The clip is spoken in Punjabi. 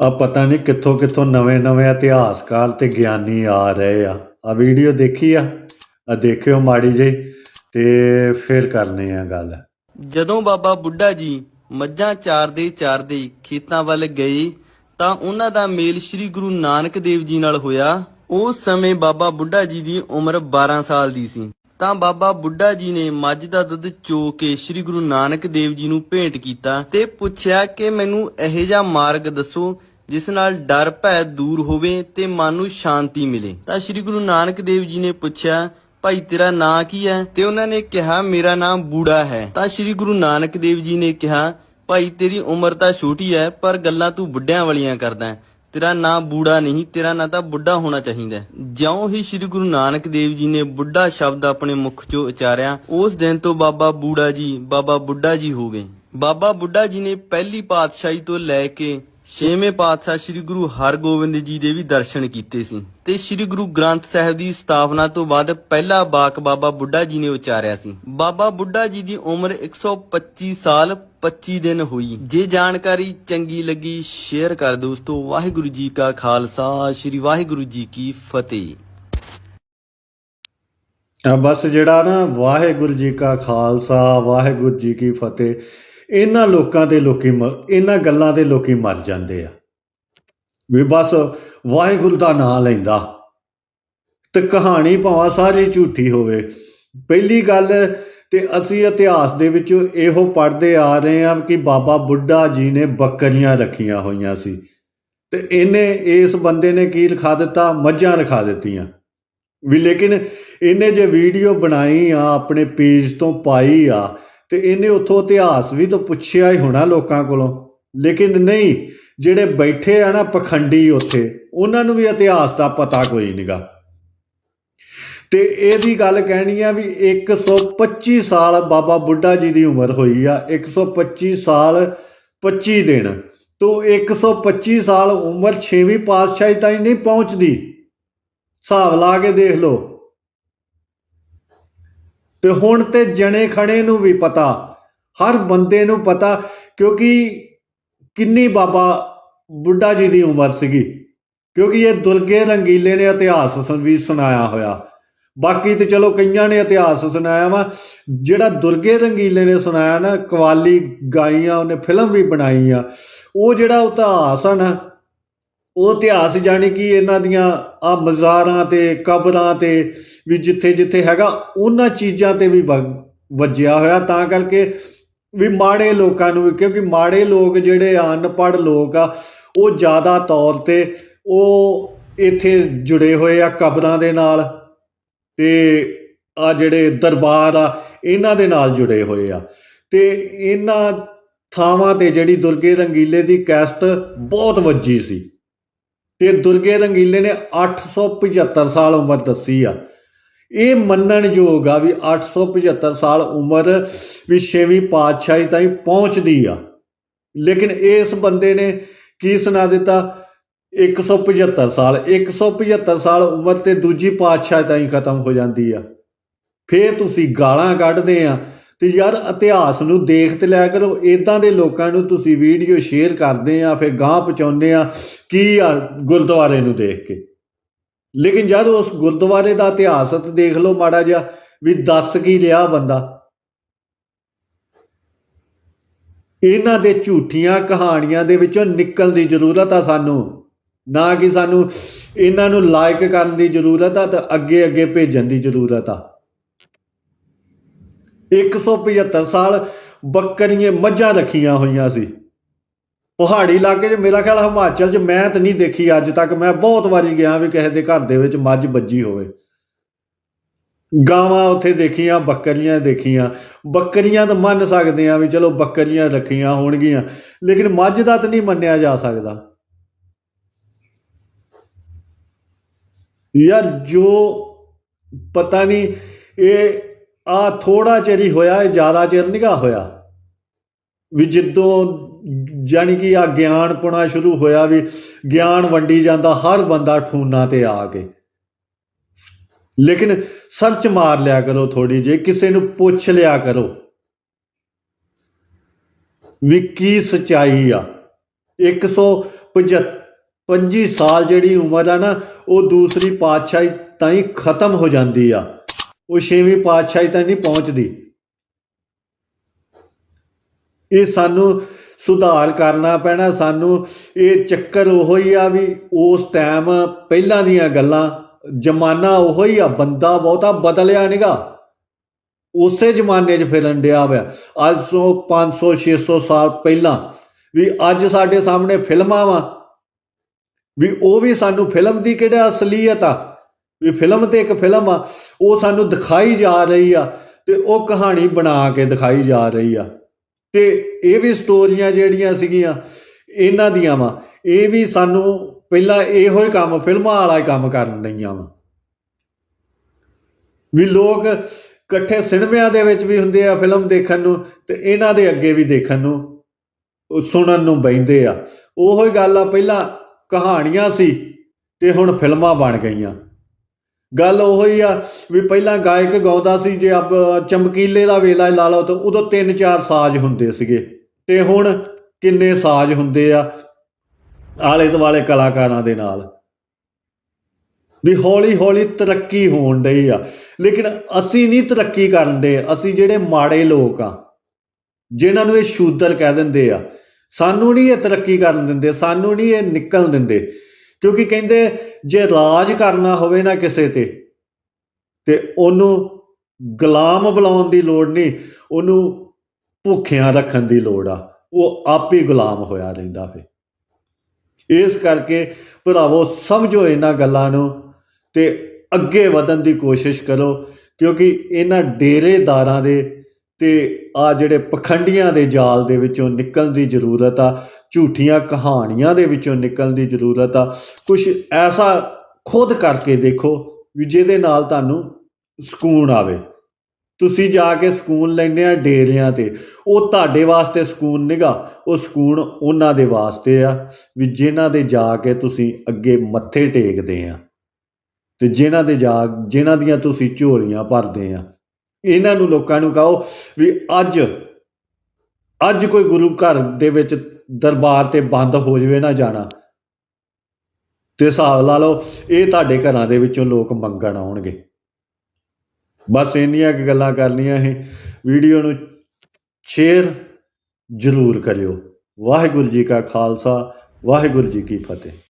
ਆ ਪਤਾ ਨਹੀਂ ਕਿੱਥੋਂ ਕਿੱਥੋਂ ਨਵੇਂ ਨਵੇਂ ਇਤਿਹਾਸਕਾਰ ਤੇ ਗਿਆਨੀ ਆ ਰਹੇ ਆ। ਆ ਵੀਡੀਓ ਦੇਖੀ ਆ? ਆ ਦੇਖਿਓ ਮਾੜੀ ਜਿਹੀ ਤੇ ਫਿਰ ਕਰਨੇ ਆ ਗੱਲ। ਜਦੋਂ ਬਾਬਾ ਬੁੱਢਾ ਜੀ ਮੱਝਾਂ ਚਾਰਦੇ ਚਾਰਦੇ ਖੇਤਾਂ ਵੱਲ ਗਏ ਤਾਂ ਉਹਨਾਂ ਦਾ ਮੇਲ ਸ੍ਰੀ ਗੁਰੂ ਨਾਨਕ ਦੇਵ ਜੀ ਨਾਲ ਹੋਇਆ। ਉਸ ਸਮੇਂ ਬਾਬਾ ਬੁੱਢਾ ਜੀ ਦੀ ਉਮਰ 12 ਸਾਲ ਦੀ ਸੀ। ਤਾਂ ਬਾਬਾ ਬੁੱਢਾ ਜੀ ਨੇ ਮੱਝ ਦਾ ਦੁੱਧ ਚੋ ਕੇ ਸ੍ਰੀ ਗੁਰੂ ਨਾਨਕ ਦੇਵ ਜੀ ਨੂੰ ਭੇਂਟ ਕੀਤਾ ਤੇ ਪੁੱਛਿਆ ਕਿ ਮੈਨੂੰ ਇਹੋ ਜਿਹਾ ਮਾਰਗ ਦੱਸੋ ਜਿਸ ਨਾਲ ਡਰ, ਭੈ ਦੂਰ ਹੋਵੇ ਤੇ ਮਨ ਨੂੰ ਸ਼ਾਂਤੀ ਮਿਲੇ। ਤਾਂ ਸ੍ਰੀ ਗੁਰੂ ਨਾਨਕ ਦੇਵ ਜੀ ਨੇ ਪੁੱਛਿਆ, ਭਾਈ, ਤੇਰਾ ਨਾਂ ਕੀ ਹੈ? ਤੇ ਉਹਨਾਂ ਨੇ ਕਿਹਾ, ਮੇਰਾ ਨਾਮ ਬੂੜਾ ਹੈ। ਤਾਂ ਸ੍ਰੀ ਗੁਰੂ ਨਾਨਕ ਦੇਵ ਜੀ ਨੇ ਕਿਹਾ, ਭਾਈ, ਤੇਰੀ ਉਮਰ ਤਾਂ ਛੋਟੀ ਹੈ, ਪਰ ਗੱਲਾਂ ਤੂੰ ਬੁੱਢਿਆਂ ਵਾਲੀਆਂ ਕਰਦਾ ਹੈ। ਤੇਰਾ ਨਾਂ ਬੂੜਾ ਨਹੀਂ, ਤੇਰਾ ਨਾਂ ਤਾਂ ਬੁੱਢਾ ਹੋਣਾ ਚਾਹੀਦਾ ਹੈ। ਜਿਉਂ ਹੀ ਸ੍ਰੀ ਗੁਰੂ ਨਾਨਕ ਦੇਵ ਜੀ ਨੇ ਬੁੱਢਾ ਸ਼ਬਦ ਆਪਣੇ ਮੁਖ ਚੋਂ ਉਚਾਰਿਆ, ਉਸ ਦਿਨ ਤੋਂ ਬਾਬਾ ਬੂੜਾ ਜੀ, ਬਾਬਾ ਬੁੱਢਾ ਜੀ ਹੋ ਗਏ। ਬਾਬਾ ਬੁੱਢਾ ਜੀ ਨੇ ਪਹਿਲੀ ਪਾਤਸ਼ਾਹੀ ਤੋਂ ਲੈ ਕੇ ਛੇਵੇਂ ਪਾਤਸ਼ਾਹ ਸ੍ਰੀ ਗੁਰੂ ਹਰਗੋਬਿੰਦ ਜੀ ਦੇ ਵੀ ਦਰਸ਼ਨ ਕੀਤੇ ਸੀ। ਤੇ ਸ੍ਰੀ ਗੁਰੂ ਗ੍ਰੰਥ ਸਾਹਿਬ ਦੀ ਸਥਾਪਨਾ ਤੋਂ ਬਾਅਦ ਪਹਿਲਾ ਬਾਕ ਬਾਬਾ ਬੁੱਢਾ ਜੀ ਨੇ ਉਚਾਰਿਆ ਸੀ। ਬਾਬਾ ਬੁੱਢਾ ਜੀ ਦੀ ਉਮਰ 125 ਸਾਲ 25 ਦਿਨ ਹੋਈ। ਜੇ ਜਾਣਕਾਰੀ ਚੰਗੀ ਲੱਗੀ ਸ਼ੇਅਰ ਕਰ ਦੋਸਤੋ। ਵਾਹਿਗੁਰੂ ਜੀ ਕਾ ਖਾਲਸਾ, ਸ੍ਰੀ ਵਾਹਿਗੁਰੂ ਜੀ ਕੀ ਫਤਿਹ। ਬਸ ਜਿਹੜਾ ਨਾ, ਵਾਹਿਗੁਰੂ ਜੀ ਕਾ ਖਾਲਸਾ, ਵਾਹਿਗੁਰੂ ਜੀ ਕੀ ਫਤਿਹ, ਇਹਨਾਂ ਲੋਕਾਂ ਤੇ ਲੋਕੀ ਮ- ਇਹਨਾਂ ਗੱਲਾਂ ਤੇ ਲੋਕੀ ਮਰ ਜਾਂਦੇ ਆ। ਵੀ ਬਸ ਵਾਹਿਗੁਰੂ ਦਾ ਨਾਮ ਲੈਂਦਾ। ਤੇ ਕਹਾਣੀ ਭਾਵੇਂ ਸਾਰੀ ਝੂਠੀ ਹੋਵੇ। ਪਹਿਲੀ ਗੱਲ ਤੇ ਅਸੀਂ ਇਤਿਹਾਸ ਦੇ ਵਿੱਚ ਇਹੋ ਪੜ੍ਹਦੇ ਆ ਰਹੇ ਹਾਂ ਕਿ ਬਾਬਾ ਬੁੱਢਾ ਜੀ ਨੇ ਬੱਕਰੀਆਂ ਰੱਖੀਆਂ ਹੋਈਆਂ ਸੀ। ਤੇ ਇਹਨੇ, ਇਸ ਬੰਦੇ ਨੇ ਕੀ ਲਿਖਾ ਦਿੱਤਾ? ਮੱਝਾਂ ਲਿਖਾ ਦਿੱਤੀਆਂ। ਵੀ ਲੇਕਿਨ ਇਹਨੇ ਜੇ ਵੀਡੀਓ ਬਣਾਈ ਆ, ਆਪਣੇ ਪੇਜ ਤੋਂ ਪਾਈ ਆ, ਤੇ ਇਹਨੇ ਉੱਥੋਂ ਇਤਿਹਾਸ ਵੀ ਤਾਂ ਪੁੱਛਿਆ ਹੀ ਹੋਣਾ ਲੋਕਾਂ ਕੋਲੋਂ। ਲੇਕਿਨ ਨਹੀਂ, ਜਿਹੜੇ ਬੈਠੇ ਆ ਨਾ ਪਖੰਡੀ ਉੱਥੇ, ਉਹਨਾਂ ਨੂੰ ਵੀ ਇਤਿਹਾਸ ਦਾ ਪਤਾ ਕੋਈ ਨਹੀਂਗਾ ਤੇ ਇਹਦੀ ਗੱਲ ਕਹਿਣੀ ਆ ਵੀ 125 ਸਾਲ ਬਾਬਾ ਬੁੱਢਾ ਜੀ ਦੀ ਉਮਰ ਹੋਈ ਆ 125 ਸਾਲ 25 ਦਿਨ। ਤੋਂ 125 ਸਾਲ ਉਮਰ 6ਵੀਂ ਪਾਤਸ਼ਾਹੀ ਤਾਈਂ ਨਹੀਂ ਪਹੁੰਚਦੀ। ਹਿਸਾਬ ਲਾ ਕੇ ਦੇਖ ਲਓ। ਤੇ ਹੁਣ ਤੇ ਜਣੇ ਖਣੇ ਨੂੰ ਵੀ ਪਤਾ, ਹਰ ਬੰਦੇ ਨੂੰ ਪਤਾ, ਕਿਉਂਕਿ ਕਿੰਨੀ ਬਾਬਾ ਬੁੱਢਾ ਜੀ ਦੀ ਉਮਰ ਸੀਗੀ। ਕਿਉਂਕਿ ਇਹ ਦੁਰਗੇ ਰੰਗੀਲੇ ਨੇ ਇਤਿਹਾਸ ਸੁਣ- ਵੀ ਸੁਣਾਇਆ ਹੋਇਆ। ਬਾਕੀ ਤੇ ਚਲੋ ਕਈਆਂ ਨੇ ਇਤਿਹਾਸ ਸੁਣਾਇਆ ਵਾ। ਜਿਹੜਾ ਦੁਰਗੇ ਰੰਗੀਲੇ ਨੇ ਸੁਣਾਇਆ ਨਾ, ਕਵਾਲੀ ਗਾਈਆਂ, ਉਹਨੇ ਫਿਲਮ ਵੀ ਬਣਾਈ ਆ। ਉਹ ਜਿਹੜਾ ਇਤਿਹਾਸ ਆ ਨਾ, ਉਹ ਇਤਿਹਾਸ ਜਾਣੀ ਕਿ ਇਹਨਾਂ ਦੀਆਂ ਆ ਮਜ਼ਾਰਾਂ ਤੇ, ਕਬਰਾਂ ਤੇ ਵੀ ਜਿੱਥੇ ਜਿੱਥੇ ਹੈਗਾ, ਉਹਨਾਂ ਚੀਜ਼ਾਂ ਤੇ ਵੀ ਵ- ਵੱਜਿਆ ਹੋਇਆ। ਤਾਂ ਕਰਕੇ ਵੀ ਮਾੜੇ ਲੋਕਾਂ ਨੂੰ ਵੀ, ਕਿਉਂਕਿ ਮਾੜੇ ਲੋਕ ਜਿਹੜੇ ਆ, ਅਨਪੜ੍ਹ ਲੋਕ ਆ, ਉਹ ਜ਼ਿਆਦਾ ਤੌਰ ਤੇ ਉਹ ਇੱਥੇ ਜੁੜੇ ਹੋਏ ਆ ਕਬਰਾਂ ਦੇ ਨਾਲ। ਤੇ ਆ ਜਿਹੜੇ ਦਰਬਾਰ ਆ, ਇਹਨਾਂ ਦੇ ਨਾਲ ਜੁੜੇ ਹੋਏ ਆ। ਤੇ ਇਹਨਾਂ ਥਾਵਾਂ ਤੇ ਜਿਹੜੀ ਦੁਰਗੇ ਰੰਗੀਲੇ ਦੀ ਕੈਸਟ ਬਹੁਤ ਵੱਜੀ ਸੀ। ਤੇ ਦੁਰਗੇ ਰੰਗੀਲੇ ਨੇ 875 ਸਾਲ ਉਮਰ ਦੱਸੀ ਆ। ਇਹ ਮੰਨਣਯੋਗ ਆ ਵੀ 875 ਸਾਲ ਉਮਰ ਵੀ ਛੇਵੀਂ ਪਾਤਸ਼ਾਹੀ ਤਾਈਂ ਪਹੁੰਚਦੀ ਆ। ਲੇਕਿਨ ਇਸ ਬੰਦੇ ਨੇ ਕੀ ਸੁਣਾ ਦਿੱਤਾ? 175 ਸਾਲ 175 ਸਾਲ ਉਮਰ ਤੇ ਦੂਜੀ ਪਾਤਸ਼ਾਹੀ ਤਾਈਂ ਖਤਮ ਹੋ ਜਾਂਦੀ ਆ। ਫੇਰ ਤੁਸੀਂ ਗਾਲਾਂ ਕੱਢਦੇ ਆ ਤੇ ਯਾਰ ਇਤਿਹਾਸ ਨੂੰ ਦੇਖ ਤੇ ਲਿਆ ਕਰੋ ਇਦਾਂ ਦੇ ਲੋਕਾਂ ਨੂੰ ਤੁਸੀਂ ਵੀਡੀਓ ਸ਼ੇਅਰ ਕਰਦੇ ਆ, ਫਿਰ ਗਾਂ ਪਹੁੰਚਾਉਂਦੇ ਆ, ਕੀ ਆ ਗੁਰਦੁਆਰੇ ਨੂੰ ਦੇਖ ਕੇ। ਲੇਕਿਨ ਜਦ ਉਸ ਗੁਰਦੁਆਰੇ ਦਾ ਇਤਿਹਾਸ ਦੇਖ ਲਓ ਮਾੜਾ ਜਿਹਾ, ਵੀ ਦੱਸ ਕੀ ਰਿਹਾ ਬੰਦਾ। ਇਹਨਾਂ ਦੇ ਝੂਠੀਆਂ ਕਹਾਣੀਆਂ ਦੇ ਵਿੱਚੋਂ ਨਿਕਲਣ ਦੀ ਜ਼ਰੂਰਤ ਆ ਸਾਨੂੰ। ਨਾ ਕਿ ਸਾਨੂੰ ਇਹਨਾਂ ਨੂੰ ਲਾਇਕ ਕਰਨ ਦੀ ਜ਼ਰੂਰਤ ਆ ਤੇ ਅੱਗੇ ਅੱਗੇ ਭੇਜਣ ਦੀ ਜ਼ਰੂਰਤ ਆ। 175 ਸਾਲ ਬੱਕਰੀਆਂ ਮੱਝਾਂ ਰੱਖੀਆਂ ਹੋਈਆਂ ਸੀ। ਪਹਾੜੀ ਇਲਾਕੇ 'ਚ ਮੇਰਾ ਖਿਆਲ ਹਿਮਾਚਲ 'ਚ ਮੈਂ ਤਾਂ ਨਹੀਂ ਦੇਖੀ ਅੱਜ ਤੱਕ। ਮੈਂ ਬਹੁਤ ਵਾਰੀ ਗਿਆ ਵੀ ਕਿਸੇ ਦੇ ਘਰ ਦੇ ਵਿੱਚ ਮੱਝ ਵੱਜੀ ਹੋਵੇ। ਗਾਵਾਂ ਉੱਥੇ ਦੇਖੀਆਂ, ਬੱਕਰੀਆਂ ਦੇਖੀਆਂ। ਬੱਕਰੀਆਂ ਤਾਂ ਮੰਨ ਸਕਦੇ ਆ ਵੀ ਚਲੋ ਬੱਕਰੀਆਂ ਰੱਖੀਆਂ ਹੋਣਗੀਆਂ, ਲੇਕਿਨ ਮੱਝ ਦਾ ਤਾਂ ਨਹੀਂ ਮੰਨਿਆ ਜਾ ਸਕਦਾ। ਯਾਰ ਜੋ ਪਤਾ ਨਹੀਂ, ਇਹ ਆ ਥੋੜਾ ਚਿਰ ਹੀ ਹੋਇਆ, ਇਹ ਜ਼ਿਆਦਾ ਚਿਰ ਨਹੀਂਗਾ ਹੋਇਆ। ਵੀ ਜਿੱਦੋਂ ਜਾਣੀ ਕਿ ਆ ਗਿਆਨ ਪੁਣਾ ਸ਼ੁਰੂ ਹੋਇਆ ਵੀ ਗਿਆਨ ਵੰਡੀ ਜਾਂਦਾ, ਹਰ ਬੰਦਾ ਠੂਨਾ ਤੇ ਆ ਕੇ। ਲੇਕਿਨ ਸਰਚ ਮਾਰ ਲਿਆ ਕਰੋ ਥੋੜੀ ਜਿਹੀ, ਕਿਸੇ ਨੂੰ ਪੁੱਛ ਲਿਆ ਕਰੋ। ਵੀ ਕੀ ਸਚਾਈ ਆ। 100 25 ਸਾਲ ਜਿਹੜੀ ਉਮਰ ਆ ਨਾ ਉਹ ਦੂਸਰੀ ਪਾਤਸ਼ਾਹੀ ਤਾਂ ਹੀ ਖਤਮ ਹੋ ਜਾਂਦੀ ਆ। ਉਹ ਛੇਵੀਂ ਪਾਤਸ਼ਾਹੀ ਤਾਂ ਨਹੀਂ ਪਹੁੰਚਦੀ। ਇਹ ਸਾਨੂੰ ਸੁਧਾਰ ਕਰਨਾ ਪੈਣਾ, ਸਾਨੂੰ ਇਹ ਚੱਕਰ ਉਹੋ ਹੀ ਆ ਵੀ ਉਸ ਟਾਈਮ ਪਹਿਲਾਂ ਦੀਆਂ ਗੱਲਾਂ, ਜ਼ਮਾਨਾ ਉਹੋ ਹੀ ਆ, ਬੰਦਾ ਬਹੁਤਾ ਬਦਲਿਆ ਨਿਗਾ ਉਸੇ ਜ਼ਮਾਨੇ 'ਚ ਫਿਰਨ ਡਿਆ ਵਾ। ਅੱਜ ਤੋਂ 500 600 ਸਾਲ ਪਹਿਲਾਂ ਵੀ ਅੱਜ ਸਾਡੇ ਸਾਹਮਣੇ ਫਿਲਮਾਂ ਵਾ। ਵੀ ਉਹ ਵੀ ਸਾਨੂੰ ਫਿਲਮ ਦੀ ਕਿਹੜਾ ਅਸਲੀਅਤ ਆ? ਵੀ ਫਿਲਮ ਤੇ ਇੱਕ ਫਿਲਮ ਆ, ਉਹ ਸਾਨੂੰ ਦਿਖਾਈ ਜਾ ਰਹੀ ਆ ਤੇ ਉਹ ਕਹਾਣੀ ਬਣਾ ਕੇ ਦਿਖਾਈ ਜਾ ਰਹੀ ਆ। ਤੇ ਇਹ ਵੀ ਸਟੋਰੀਆਂ ਜਿਹੜੀਆਂ ਸੀਗੀਆਂ, ਇਹਨਾਂ ਦੀਆਂ ਵਾ, ਇਹ ਵੀ ਸਾਨੂੰ ਪਹਿਲਾਂ ਇਹੋ ਹੀ ਕੰਮ, ਫਿਲਮਾਂ ਵਾਲਾ ਹੀ ਕੰਮ ਕਰਨ ਲਈਆਂ ਵਾ। ਵੀ ਲੋਕ ਇਕੱਠੇ ਸਿਨੇਮਿਆਂ ਦੇ ਵਿੱਚ ਵੀ ਹੁੰਦੇ ਆ ਫਿਲਮ ਦੇਖਣ ਨੂੰ ਤੇ ਇਹਨਾਂ ਦੇ ਅੱਗੇ ਵੀ ਦੇਖਣ ਨੂੰ, ਸੁਣਨ ਨੂੰ ਬੈਂਦੇ ਆ। ਉਹੋ ਹੀ ਗੱਲ ਆ, ਪਹਿਲਾਂ ਕਹਾਣੀਆਂ ਸੀ ਤੇ ਹੁਣ ਫਿਲਮਾਂ ਬਣ ਗਈਆਂ। ਗੱਲ ਉਹੋ ਹੀ ਆ ਵੀ ਪਹਿਲਾਂ ਗਾਇਕ ਗਾਉਂਦਾ ਸੀ ਜੇ ਆਪ, ਚਮਕੀਲੇ ਦਾ ਵੇਲਾ ਲਾ ਲਓ ਤਾਂ ਉਦੋਂ ਤਿੰਨ ਚਾਰ ਸਾਜ਼ ਹੁੰਦੇ ਸੀਗੇ ਤੇ ਹੁਣ ਕਿੰਨੇ ਸਾਜ਼ ਹੁੰਦੇ ਆ ਆਲੇ ਦੁਆਲੇ ਕਲਾਕਾਰਾਂ ਦੇ ਨਾਲ। ਵੀ ਹੌਲੀ ਹੌਲੀ ਤਰੱਕੀ ਹੋਣ ਡਈ ਆ। ਲੇਕਿਨ ਅਸੀਂ ਨਹੀਂ ਤਰੱਕੀ ਕਰਨ ਦੇ ਅਸੀਂ ਜਿਹੜੇ ਮਾੜੇ ਲੋਕ ਆ, ਜਿਨ੍ਹਾਂ ਨੂੰ ਇਹ ਸ਼ੂਦਰ ਕਹਿ ਦਿੰਦੇ ਆ ਸਾਨੂੰ ਨਹੀਂ ਇਹ ਤਰੱਕੀ ਕਰਨ ਦਿੰਦੇ, ਸਾਨੂੰ ਨਹੀਂ ਇਹ ਨਿਕਲਣ ਦਿੰਦੇ। ਕਿਉਂਕਿ ਕਹਿੰਦੇ ਜੇ ਰਾਜ ਕਰਨਾ ਹੋਵੇ ਨਾ ਕਿਸੇ ਤੇ ਤੇ ਉਹਨੂੰ ਗੁਲਾਮ ਬੁਲਾਉਣ ਦੀ ਲੋੜ ਨਹੀਂ, ਉਹਨੂੰ ਭੁੱਖਿਆਂ ਰੱਖਣ ਦੀ ਲੋੜ ਆ। ਉਹ ਆਪ ਹੀ ਗੁਲਾਮ ਹੋਇਆ ਰਹਿੰਦਾ ਫੇ। ਇਸ ਕਰਕੇ ਭਰਾਵੋ, ਸਮਝੋ ਇਹਨਾਂ ਗੱਲਾਂ ਨੂੰ ਤੇ ਅੱਗੇ ਵਧਣ ਦੀ ਕੋਸ਼ਿਸ਼ ਕਰੋ, ਕਿਉਂਕਿ ਇਹਨਾਂ ਡੇਰੇਦਾਰਾਂ ਦੇ ਤੇ ਆ ਜਿਹੜੇ ਪਖੰਡੀਆਂ ਦੇ ਜਾਲ ਦੇ ਵਿੱਚੋਂ ਨਿਕਲਣ ਦੀ ਜ਼ਰੂਰਤ ਆ, ਝੂਠੀਆਂ ਕਹਾਣੀਆਂ ਦੇ ਵਿੱਚੋਂ ਨਿਕਲਣ ਦੀ ਜ਼ਰੂਰਤ ਆ ਕੁਝ ਐਸਾ ਖੁਦ ਕਰਕੇ ਦੇਖੋ ਵੀ ਜਿਹਦੇ ਨਾਲ ਤੁਹਾਨੂੰ ਸਕੂਨ ਆਵੇ। ਤੁਸੀਂ ਜਾ ਕੇ ਸਕੂਨ ਲੈਂਦੇ ਆ ਡੇਰਿਆਂ ਤੇ, ਉਹ ਤੁਹਾਡੇ ਵਾਸਤੇ ਸਕੂਨ ਨਿਗਾ, ਉਹ ਸਕੂਨ ਉਹਨਾਂ ਦੇ ਵਾਸਤੇ ਆ, ਵੀ ਜਿਨ੍ਹਾਂ ਦੇ ਜਾ ਕੇ ਤੁਸੀਂ ਅੱਗੇ ਮੱਥੇ ਟੇਕਦੇ ਆ। ਤੇ ਜਿਨ੍ਹਾਂ ਦੇ ਜਾ ਜਿਨ੍ਹਾਂ ਦੀਆਂ ਤੁਸੀਂ ਝੋਲੀਆਂ ਭਰਦੇ ਆ ਇਹਨਾਂ ਨੂੰ ਲੋਕਾਂ ਨੂੰ ਕਹੋ ਵੀ ਅੱਜ ਅੱਜ ਕੋਈ ਗੁਰੂ ਘਰ ਦੇ ਵਿੱਚ ਦਰਬਾਰ ਤੇ ਬੰਦ ਹੋ ਜਾਵੇ ਨਾ ਜਾਣਾ। ਤੇ ਹਿਸਾਬ ਲਾ ਲਓ, ਇਹ ਤੁਹਾਡੇ ਘਰਾਂ ਦੇ ਵਿੱਚੋਂ ਲੋਕ ਮੰਗਣ ਆਉਣਗੇ। ਬਸ ਇੰਨੀਆਂ ਕੁ ਗੱਲਾਂ ਕਰਨੀਆਂ ਇਹ ਵੀਡੀਓ ਨੂੰ ਸ਼ੇਅਰ ਜ਼ਰੂਰ ਕਰਿਓ। ਵਾਹਿਗੁਰੂ ਜੀ ਕਾ ਖਾਲਸਾ, ਵਾਹਿਗੁਰੂ ਜੀ ਕੀ ਫਤਿਹ।